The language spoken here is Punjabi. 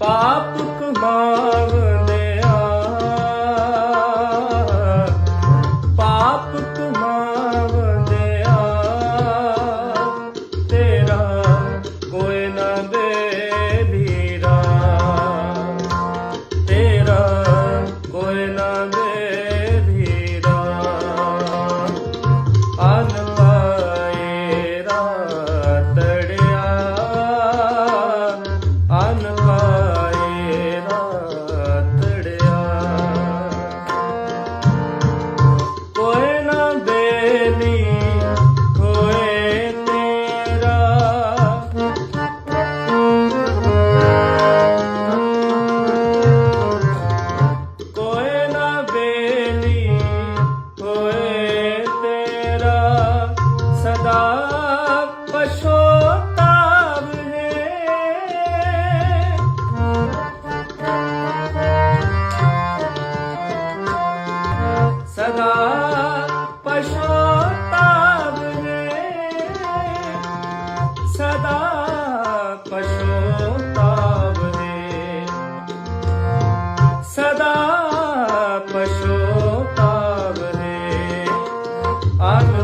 ਪਾਪ ਕਮਾਵਦਿਆ ਪਾਪ ਕਮਾਵਦਿਆ ਤੇਰਾ ਕੋਈ ਨਾ ਬੇਲੀਰਾ ਤੇਰਾ ਕੋਈ ਨਾ ਬੇਲੀਰਾ ਅਨ ਪਾਏ ਰਾਤੜਿਆ पशोतावदे सदा पशोतावदे आत्म